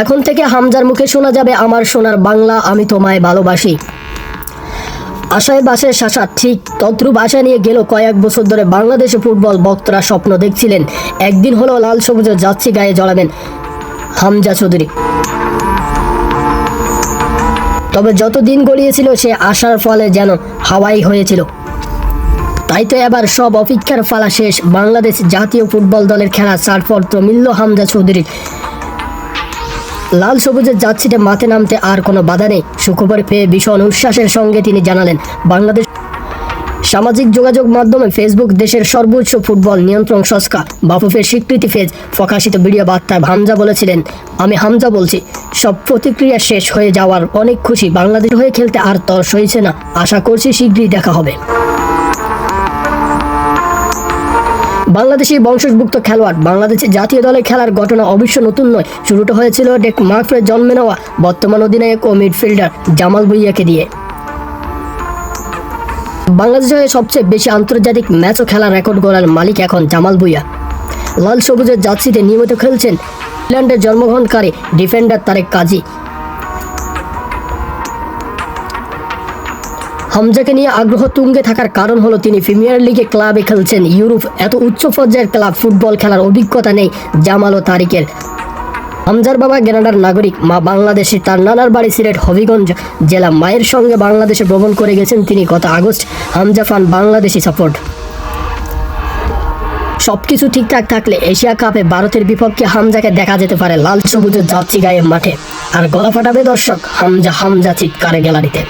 এখন থেকে হামজার মুখে শোনা যাবে আমার সোনার বাংলা, আমি তোমায় ভালোবাসি। আশায় বাসে শাসা, ঠিক তদ্রুপ আশা নিয়ে গেল কয়েক বছর ধরে বাংলাদেশে ফুটবল ভক্তরা স্বপ্ন দেখছিলেন। একদিন হলো লাল সবুজের যাচ্ছি গায়ে জড়াবেন হামজা চৌধুরী। তবে যত দিন গড়িয়েছিল, সে আশার ফলে যেন হাওয়াই হয়েছিল। তাই তো এবার সব অপেক্ষার ফালা শেষ। বাংলাদেশ জাতীয় ফুটবল দলের খেলা ছাড়পত্র মিলল হামজা চৌধুরীর। লাল সবুজের যাচ্ছিতে মাঠে নামতে আর কোনো বাধা নেই। সুখবর পেয়ে ভীষণ উচ্ছ্বাসের সঙ্গে তিনি জানালেন, বাংলাদেশ সামাজিক যোগাযোগ মাধ্যমে ফেসবুক দেশের সর্বোচ্চ ফুটবল নিয়ন্ত্রণ সংস্থা বাফুফের স্বীকৃতি ফেজ প্রকাশিত ভিডিও বার্তায় হামজা বলেছিলেন, আমি হামজা বলছি, সব প্রতিক্রিয়া শেষ হয়ে যাওয়ার অনেক খুশি বাংলাদেশ হয়ে খেলতে আর তর সইছে না। আশা করছি শীঘ্রই দেখা হবে। বাংলাদেশি বংশোদ্ভুক্ত খেলোয়াড় বাংলাদেশের জাতীয় দলে খেলার ঘটনা অবশ্য নতুন নয়। শুরুটা হয়েছিল ডেক মার্ফের জন্মে নেওয়া বর্তমান অধিনায়ক ও মিডফিল্ডার জামাল ভুইয়াকে দিয়ে। বাংলাদেশের হয়ে সবচেয়ে বেশি আন্তর্জাতিক ম্যাচও খেলার রেকর্ড গড়ার মালিক এখন জামাল ভুইয়া। লাল সবুজের জার্সিতে নিয়মিত খেলছেন ইংল্যান্ডের জন্মগ্রহণকারী ডিফেন্ডার তারেক কাজী। হামজাকে নিয়ে আগ্রহ তুঙ্গে থাকার কারণ হলো তিনি প্রিমিয়ার লিগে ক্লাবে খেলছেন। ইউরোপ এত উচ্চ পর্যায়ের ক্লাব, ফুটবল খেলার অভিজ্ঞতা নেই জামাল ও তারিকের। হামজার বাবা গ্যানাডার নাগরিক, মা বাংলাদেশি তার নানার বাড়ি সিলেট হবিগঞ্জ জেলা। মায়ের সঙ্গে বাংলাদেশে ভ্রমণ করে গেছেন তিনি গত আগস্ট। হামজা ফান বাংলাদেশি সাপোর্ট সবকিছু ঠিকঠাক থাকলে এশিয়া কাপে ভারতের বিপক্ষে হামজাকে দেখা যেতে পারে লাল সবুজের যাচ্ছি গায়ে মাঠে। আর গলা ফাটাবে দর্শক, হামজা হামজা চিৎকারে গ্যালারিতে।